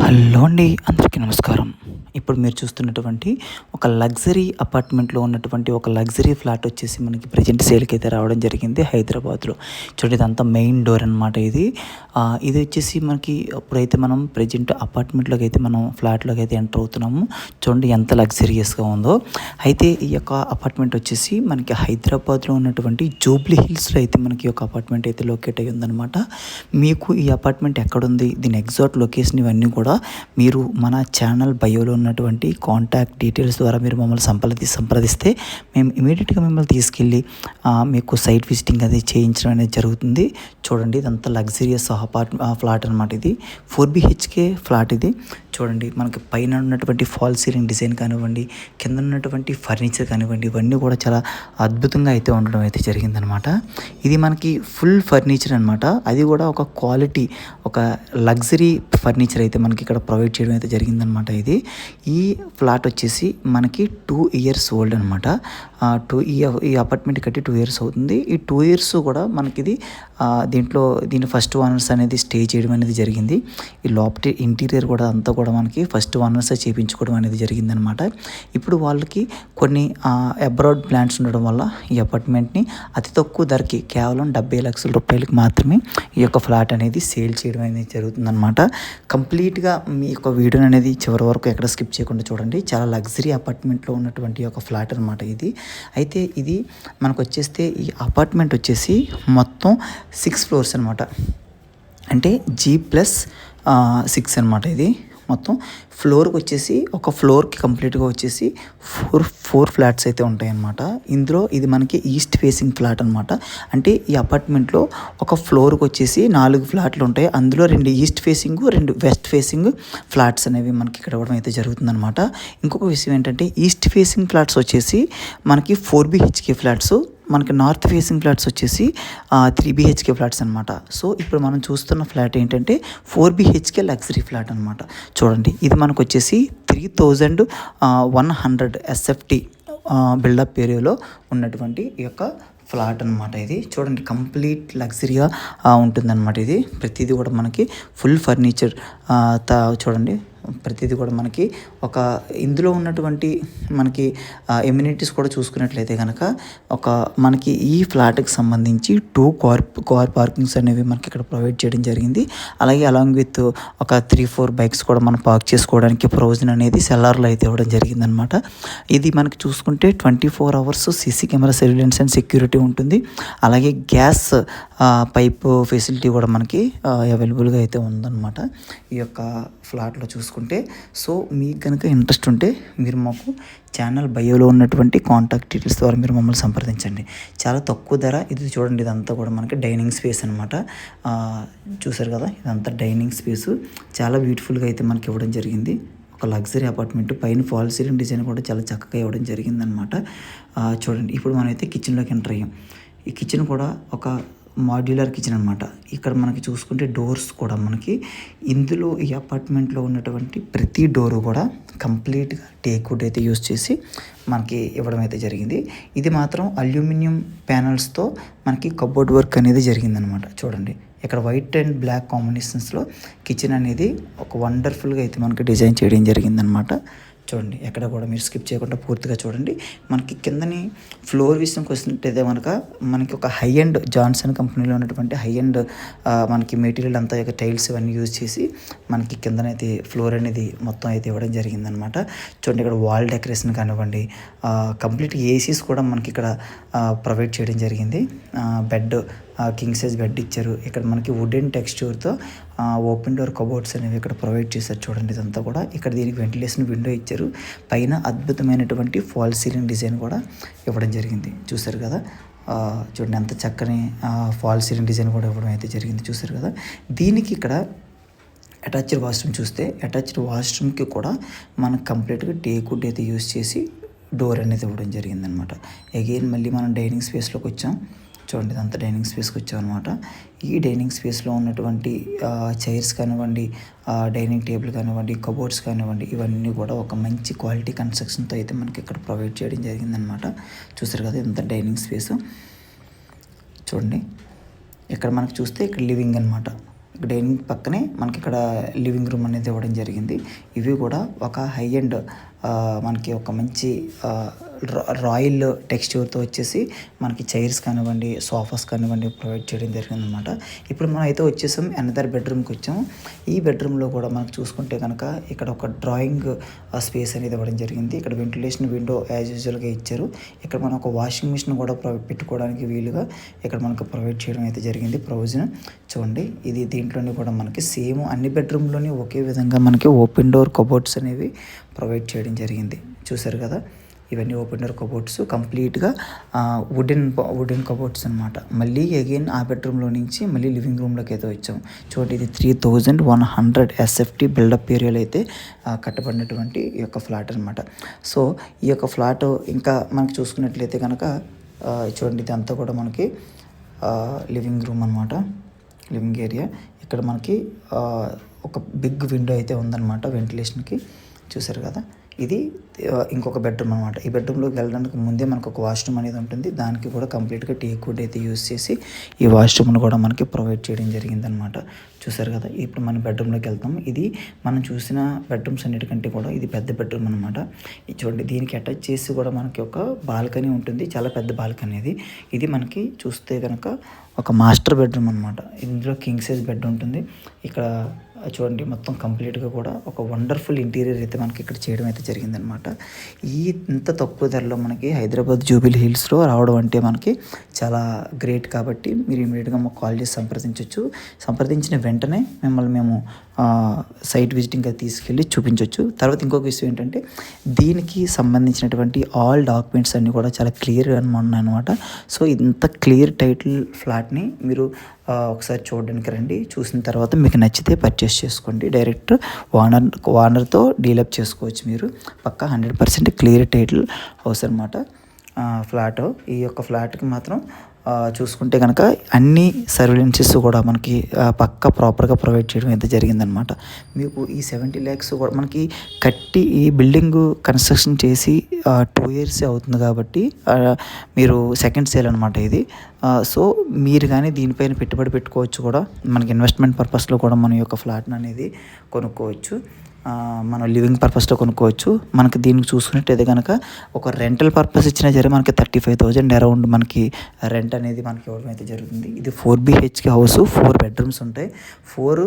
Hello అండి అందరికీ నమస్కారం. ఇప్పుడు మీరు చూస్తున్నటువంటి ఒక లగ్జరీ అపార్ట్మెంట్లో ఉన్నటువంటి ఒక లగ్జరీ ఫ్లాట్ వచ్చేసి మనకి ప్రజెంట్ సేల్కి అయితే రావడం జరిగింది హైదరాబాద్లో. చూడండి ఇదంతా మెయిన్ డోర్ అనమాట ఇది. ఇది వచ్చేసి మనకి అప్పుడైతే మనం ప్రజెంట్ అపార్ట్మెంట్లోకి అయితే మనం ఫ్లాట్లోకి అయితే ఎంటర్ అవుతున్నాము. చూడండి ఎంత లగ్జరియస్గా ఉందో. అయితే ఈ యొక్క అపార్ట్మెంట్ వచ్చేసి మనకి హైదరాబాద్లో ఉన్నటువంటి జూబ్లీ హిల్స్లో అయితే మనకి ఒక అపార్ట్మెంట్ అయితే లొకేట్ అయ్యి ఉందనమాట మీకు ఈ అపార్ట్మెంట్ ఎక్కడుంది? దీని ఎగ్జాక్ట్ లొకేషన్ ఇవన్నీ కూడా కూడా మీరు మన ఛానల్ బయోలో ఉన్నటువంటి కాంటాక్ట్ డీటెయిల్స్ ద్వారా మీరు మమ్మల్ని సంప్రది సంప్రదిస్తే మేము ఇమీడియట్గా మిమ్మల్ని తీసుకెళ్ళి మీకు సైట్ విజిటింగ్ అది చేయించడం అనేది జరుగుతుంది. చూడండి ఇదంతా లగ్జరియస్ అపార్ట్ ఫ్లాట్ అనమాట ఇది. ఫోర్ బిహెచ్కే ఫ్లాట్ ఇది. చూడండి మనకి పైన ఉన్నటువంటి ఫాల్ సీలింగ్ డిజైన్ కానివ్వండి కింద ఉన్నటువంటి ఫర్నిచర్ కానివ్వండి ఇవన్నీ కూడా చాలా అద్భుతంగా అయితే ఉండడం అయితే జరిగిందనమాట ఇది మనకి ఫుల్ ఫర్నిచర్ అనమాట అది కూడా ఒక క్వాలిటీ ఒక లగ్జరీ ఫర్నిచర్ అయితే మనకి మనకి ఇక్కడ ప్రొవైడ్ చేయడం అయితే జరిగిందనమాట ఇది. ఈ ఫ్లాట్ వచ్చేసి మనకి టూ ఇయర్స్ ఓల్డ్ అనమాట. టూ ఈ ఈ అపార్ట్మెంట్ కట్టి టూ ఇయర్స్ అవుతుంది. ఈ టూ ఇయర్స్ కూడా మనకి ఇది దీంట్లో దీని ఫస్ట్ ఓనర్స్ అనేది స్టే చేయడం అనేది జరిగింది. ఈ లోపటి ఇంటీరియర్ కూడా అంతా కూడా మనకి ఫస్ట్ ఓనర్స్ చేయించుకోవడం అనేది జరిగిందనమాట. ఇప్పుడు వాళ్ళకి కొన్ని అబ్రాడ్ ప్లాన్స్ ఉండడం వల్ల ఈ అపార్ట్మెంట్ని అతి తక్కువ ధరకి కేవలం డెబ్బై లక్షల రూపాయలకి మాత్రమే ఈ యొక్క ఫ్లాట్ అనేది సేల్ చేయడం అనేది జరుగుతుందన్నమాట కంప్లీట్గా మీ యొక్క వీడియోని అనేది చివరి వరకు ఎక్కడ స్కిప్ చేయకుండా చూడండి. చాలా లగ్జరీ అపార్ట్మెంట్లో ఉన్నటువంటి ఒక ఫ్లాట్ అనమాట ఇది. అయితే ఇది మనకు వచ్చేస్తే ఈ అపార్ట్మెంట్ వచ్చేసి మొత్తం సిక్స్ ఫ్లోర్స్ అనమాట అంటే జీ ప్లస్ సిక్స్ అనమాట ఇది. మొత్తం ఫ్లోర్కి వచ్చేసి ఒక ఫ్లోర్కి కంప్లీట్గా వచ్చేసి ఫోర్ ఫోర్ ఫ్లాట్స్ అయితే ఉంటాయన్నమాట. ఇందులో ఇది మనకి ఈస్ట్ ఫేసింగ్ ఫ్లాట్ అనమాట అంటే ఈ అపార్ట్మెంట్లో ఒక ఫ్లోర్కి వచ్చేసి నాలుగు ఫ్లాట్లు ఉంటాయి. అందులో రెండు ఈస్ట్ ఫేసింగ్ రెండు వెస్ట్ ఫేసింగ్ ఫ్లాట్స్ అనేవి మనకి ఇక్కడ ఇవ్వడం అయితే జరుగుతుందన్నమాట. ఇంకొక విషయం ఏంటంటే ఈస్ట్ ఫేసింగ్ ఫ్లాట్స్ వచ్చేసి మనకి four B H K flats మనకి నార్త్ ఫేసింగ్ ఫ్లాట్స్ వచ్చేసి three B H K flats అనమాట సో ఇప్పుడు మనం చూస్తున్న ఫ్లాట్ ఏంటంటే ఫోర్ బిహెచ్కే లగ్జరీ ఫ్లాట్ అనమాట చూడండి ఇది మనకు వచ్చేసి three thousand one hundred S F T built up ఏరియాలో ఉన్నటువంటి ఈ యొక్క ఫ్లాట్ అనమాట ఇది. చూడండి కంప్లీట్ లగ్జరీగా ఉంటుందన్నమాట ఇది. ప్రతిదీ కూడా మనకి ఫుల్ ఫర్నిచర్ చూడండి ప్రతిదీ కూడా మనకి ఒక ఇందులో ఉన్నటువంటి మనకి ఎమ్యూనిటీస్ కూడా చూసుకున్నట్లయితే కనుక ఒక మనకి ఈ ఫ్లాట్కి సంబంధించి టూ కార్ కార్ పార్కింగ్స్ అనేవి మనకి ఇక్కడ ప్రొవైడ్ చేయడం జరిగింది. అలాగే అలాంగ్ విత్ ఒక త్రీ ఫోర్ బైక్స్ కూడా మనం పార్క్ చేసుకోవడానికి ప్రొవిజన్ అనేది సెల్లార్లో అయితే ఇవ్వడం జరిగిందనమాట ఇది మనకి చూసుకుంటే twenty four hours C C camera surveillance and security ఉంటుంది. అలాగే గ్యాస్ పైప్ ఫెసిలిటీ కూడా మనకి అవైలబుల్గా అయితే ఉందన్నమాట. ఈ యొక్క ఫ్లాట్లో చూసుకుంటే సో మీకు కనుక ఇంట్రెస్ట్ ఉంటే మీరు మాకు ఛానల్ బయోలో ఉన్నటువంటి కాంటాక్ట్ డీటెయిల్స్ ద్వారా మీరు మమ్మల్ని సంప్రదించండి. చాలా తక్కువ ధర ఇది చూడండి ఇదంతా కూడా మనకి డైనింగ్ స్పేస్ అనమాట చూసారు కదా ఇదంతా డైనింగ్ స్పేస్. చాలా బ్యూటిఫుల్గా అయితే మనకి ఇవ్వడం జరిగింది. ఒక లగ్జరీ అపార్ట్మెంట్ పైన ఫాల్ సీలింగ్ డిజైన్ కూడా చాలా చక్కగా ఇవ్వడం జరిగిందనమాట చూడండి ఇప్పుడు మనమైతే కిచెన్లోకి ఎంటర్ అయ్యాం. ఈ కిచెన్ కూడా ఒక మాడ్యులర్ కిచెన్ అనమాట ఇక్కడ మనకి చూసుకుంటే డోర్స్ కూడా మనకి ఇందులో ఈ అపార్ట్మెంట్లో ఉన్నటువంటి ప్రతి డోరు కూడా కంప్లీట్గా టేక్వుడ్ అయితే యూస్ చేసి మనకి ఇవ్వడం అయితే జరిగింది. ఇది మాత్రం అల్యూమినియం ప్యానల్స్తో మనకి కబోర్డ్ వర్క్ అనేది జరిగిందనమాట చూడండి ఇక్కడ వైట్ అండ్ బ్లాక్ కాంబినేషన్స్లో కిచెన్ అనేది ఒక వండర్ఫుల్గా అయితే మనకి డిజైన్ చేయడం జరిగిందనమాట చూడండి. ఎక్కడ కూడా మీరు స్కిప్ చేయకుండా పూర్తిగా చూడండి. మనకి కిందని ఫ్లోర్ విషయంకి వచ్చినట్టయితే కనుక మనకి ఒక హై అండ్ జాన్సన్ కంపెనీలో ఉన్నటువంటి హై అండ్ మనకి మెటీరియల్ అంతా యొక్క టైల్స్ ఇవన్నీ యూజ్ చేసి మనకి కిందనైతే ఫ్లోర్ అనేది మొత్తం అయితే ఇవ్వడం జరిగిందనమాట. చూడండి ఇక్కడ వాల్ డెకరేషన్ కానివ్వండి కంప్లీట్ ఏసీస్ కూడా మనకి ఇక్కడ ప్రొవైడ్ చేయడం జరిగింది. బెడ్ కింగ్ సైజ్ బెడ్ ఇచ్చారు. ఇక్కడ మనకి వుడెన్ టెక్స్చర్తో ఓపెన్ డోర్ కబోర్డ్స్ అనేవి ఇక్కడ ప్రొవైడ్ చేశారు చూడండి ఇదంతా కూడా. ఇక్కడ దీనికి వెంటిలేషన్ విండో ఇచ్చారు. పైన అద్భుతమైనటువంటి ఫాల్ సీలింగ్ డిజైన్ కూడా ఇవ్వడం జరిగింది. చూసారు కదా? చూడండి ఎంత చక్కని ఫాల్ సీలింగ్ డిజైన్ కూడా ఇవ్వడం అయితే జరిగింది. చూసారు కదా? దీనికి ఇక్కడ అటాచ్డ్ వాష్రూమ్ చూస్తే అటాచ్డ్ వాష్రూమ్కి కూడా మనం కంప్లీట్గా టేకుడ్ అయితే యూస్ చేసి డోర్ అనేది ఇవ్వడం జరిగిందనమాట. అగైన్ మళ్ళీ మనం డైనింగ్ స్పేస్లోకి వచ్చాం. చూడండి ఇదంతా డైనింగ్ స్పేస్కి వచ్చామన్నమాట ఈ డైనింగ్ స్పేస్లో ఉన్నటువంటి చైర్స్ కానివ్వండి డైనింగ్ టేబుల్ కానివ్వండి కబోర్డ్స్ కానివ్వండి ఇవన్నీ కూడా ఒక మంచి క్వాలిటీ కన్స్ట్రక్షన్తో అయితే మనకి ఇక్కడ ప్రొవైడ్ చేయడం జరిగిందనమాట చూసారు కదా ఇంత డైనింగ్ స్పేస్. చూడండి. ఇక్కడ మనకు చూస్తే ఇక్కడ లివింగ్ అనమాట డైనింగ్ పక్కనే మనకి ఇక్కడ లివింగ్ రూమ్ అనేది ఇవ్వడం జరిగింది. ఇవి కూడా ఒక హై అండ్ మనకి ఒక మంచి రాయల్ టెక్స్చర్తో వచ్చేసి మనకి చైర్స్ కానివ్వండి సోఫాస్ కానివ్వండి ప్రొవైడ్ చేయడం జరిగింది అనమాట ఇప్పుడు మనం అయితే వచ్చేసాం అనదర్ బెడ్రూమ్కి వచ్చాము ఈ బెడ్రూమ్లో కూడా మనకు చూసుకుంటే కనుక ఇక్కడ ఒక డ్రాయింగ్ స్పేస్ అనేది ఇవ్వడం జరిగింది. ఇక్కడ వెంటిలేషన్ విండో యాజ్ యూజువల్గా ఇచ్చారు. ఇక్కడ మనం ఒక వాషింగ్ మిషన్ కూడా పెట్టుకోవడానికి వీలుగా ఇక్కడ మనకు ప్రొవైడ్ చేయడం అయితే జరిగింది. ప్రొవిజన్ చూడండి. ఇది దీంట్లోనే కూడా మనకి సేమ్ అన్ని బెడ్రూమ్లోనే ఒకే విధంగా మనకి ఓపెన్ డోర్ కబోర్డ్స్ అనేవి ప్రొవైడ్ చేయడం జరిగింది. చూసారు కదా? ఇవన్నీ ఓపెన్ డోర్ కబోర్డ్స్ కంప్లీట్గా వుడెన్ వుడెన్ కబోర్డ్స్ అనమాట మళ్ళీ అగైన్ ఆ బెడ్రూమ్లో నుంచి మళ్ళీ లివింగ్ రూమ్లోకి అయితే వచ్చాం. చూడండి ఇది three thousand one hundred S F T built up ఏరియాలో అయితే కట్టబడినటువంటి ఈ యొక్క ఫ్లాట్ అనమాట సో ఈ యొక్క ఫ్లాట్ ఇంకా మనకి చూసుకున్నట్లయితే కనుక చూడండి ఇదంతా కూడా మనకి లివింగ్ రూమ్ అనమాట లివింగ్ ఏరియా ఇక్కడ మనకి ఒక బిగ్ విండో అయితే ఉందన్నమాట వెంటిలేషన్కి చూసారు కదా? ఇది ఇంకొక బెడ్రూమ్ అనమాట ఈ బెడ్రూమ్లోకి వెళ్ళడానికి ముందే మనకు ఒక వాష్రూమ్ అనేది ఉంటుంది. దానికి కూడా కంప్లీట్గా టీ కూడా అయితే యూస్ చేసి ఈ వాష్రూమ్ను కూడా మనకి ప్రొవైడ్ చేయడం జరిగిందనమాట చూసారు కదా? ఇప్పుడు మనం బెడ్రూమ్లోకి వెళ్తాం. ఇది మనం చూసిన బెడ్రూమ్స్ అన్నిటికంటే కూడా ఇది పెద్ద బెడ్రూమ్ అనమాట ఇది చూడండి దీనికి అటాచ్ చేసి కూడా మనకి ఒక బాల్కనీ ఉంటుంది. చాలా పెద్ద బాల్కనీ ఇది ఇది మనకి చూస్తే కనుక ఒక మాస్టర్ బెడ్రూమ్ అనమాట ఇందులో కింగ్ సైజ్ బెడ్ ఉంటుంది. ఇక్కడ చూడండి మొత్తం కంప్లీట్గా కూడా ఒక వండర్ఫుల్ ఇంటీరియర్ అయితే మనకి ఇక్కడ చేయడం అయితే జరిగిందనమాట ఈ ఇంత తక్కువ ధరలో మనకి హైదరాబాద్ జూబిల్ హిల్స్లో రావడం అంటే మనకి చాలా గ్రేట్ కాబట్టి మీరు ఇమీడియట్గా మాకు కాల్ చేసి సంప్రదించవచ్చు సంప్రదించిన వెంటనే మిమ్మల్ని మేము సైట్ విజిటింగ్ అది తీసుకెళ్ళి చూపించవచ్చు తర్వాత ఇంకొక విషయం ఏంటంటే దీనికి సంబంధించినటువంటి ఆల్ డాక్యుమెంట్స్ అన్నీ కూడా చాలా క్లియర్గా అనమాట సో ఇంత క్లియర్ టైటిల్ ఫ్లాట్ని మీరు ఒకసారి చూడడానికి రండి. చూసిన తర్వాత మీకు నచ్చితే పర్చేస్ చేసుకోండి. డైరెక్ట్ ఓనర్ ఓనర్తో డీలప్ చేసుకోవచ్చు మీరు. పక్కా hundred percent clear title house అనమాట ఫ్లాట్. ఈ యొక్క ఫ్లాట్కి మాత్రం చూసుకుంటే కనుక అన్ని సర్వీలెన్సెస్ కూడా మనకి పక్క పక్కా ప్రాపర్గా ప్రొవైడ్ చేయడం అయితే జరిగిందనమాట మీకు ఈ సెవెంటీ ల్యాక్స్ కూడా మనకి కట్టి ఈ బిల్డింగ్ కన్స్ట్రక్షన్ చేసి టూ ఇయర్స్ అవుతుంది కాబట్టి మీరు సెకండ్ సేల్ అనమాట ఇది. సో మీరు కానీ దీనిపైన పెట్టుబడి పెట్టుకోవచ్చు కూడా. మనకి ఇన్వెస్ట్మెంట్ పర్పస్లో కూడా మన యొక్క ఫ్లాట్ని అనేది కొనుక్కోవచ్చు. మనం లివింగ్ పర్పస్లో కొనుక్కోవచ్చు. మనకి దీనికి చూసుకున్నట్టయితే కనుక ఒక రెంటల్ పర్పస్ ఇచ్చినా సరే మనకి థర్టీ ఫైవ్ థౌజండ్ అరౌండ్ మనకి రెంట్ అనేది మనకి ఇవ్వడం అయితే జరుగుతుంది. ఇది four B H K house four bedrooms ఉంటాయి. ఫోర్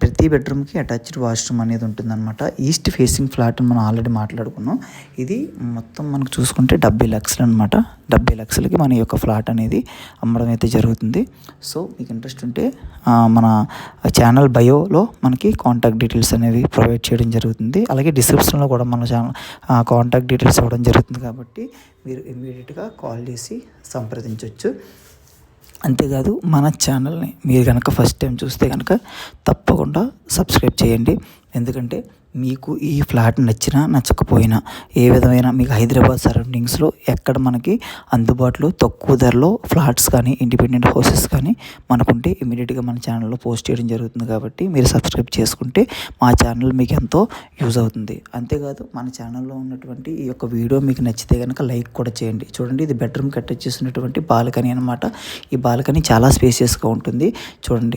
ప్రతి బెడ్రూమ్కి అటాచ్డ్ వాష్రూమ్ అనేది ఉంటుందన్నమాట. ఈస్ట్ ఫేసింగ్ ఫ్లాట్ మనం ఆల్రెడీ మాట్లాడుకున్నాం. ఇది మొత్తం మనకు చూసుకుంటే డెబ్బై లక్షలు అనమాట డెబ్బై లక్షలకి మన యొక్క ఫ్లాట్ అనేది అమ్మడం అయితే జరుగుతుంది. సో మీకు ఇంట్రెస్ట్ ఉంటే మన ఛానల్ బయోలో మనకి కాంటాక్ట్ డీటెయిల్స్ అనేవి ప్రొవైడ్ చేయడం జరుగుతుంది. అలాగే డిస్క్రిప్షన్లో కూడా మన ఛానల్ కాంటాక్ట్ డీటెయిల్స్ ఇవ్వడం జరుగుతుంది కాబట్టి మీరు ఇమీడియట్గా కాల్ చేసి సంప్రదించవచ్చు అంతేకాదు మన ఛానల్ని మీరు కనుక ఫస్ట్ టైం చూస్తే కనుక తప్పకుండా సబ్స్క్రైబ్ చేయండి. ఎందుకంటే మీకు ఈ ఫ్లాట్ నచ్చినా నచ్చకపోయినా ఏ విధమైన మీకు హైదరాబాద్ సరౌండింగ్స్లో ఎక్కడ మనకి అందుబాటులో తక్కువ ధరలో ఫ్లాట్స్ కానీ ఇండిపెండెంట్ హౌసెస్ కానీ మనకుంటే ఇమీడియట్గా మన ఛానల్లో పోస్ట్ చేయడం జరుగుతుంది కాబట్టి మీరు సబ్స్క్రైబ్ చేసుకుంటే మా ఛానల్ మీకు ఎంతో యూజ్ అవుతుంది. అంతేకాదు మన ఛానల్లో ఉన్నటువంటి ఈ యొక్క వీడియో మీకు నచ్చితే కనుక లైక్ కూడా చేయండి. చూడండి ఇది బెడ్రూమ్కి అటాచ్ చేసినటువంటి బాల్కనీ అనమాట ఈ బాల్కనీ చాలా స్పేసియస్గా ఉంటుంది. చూడండి.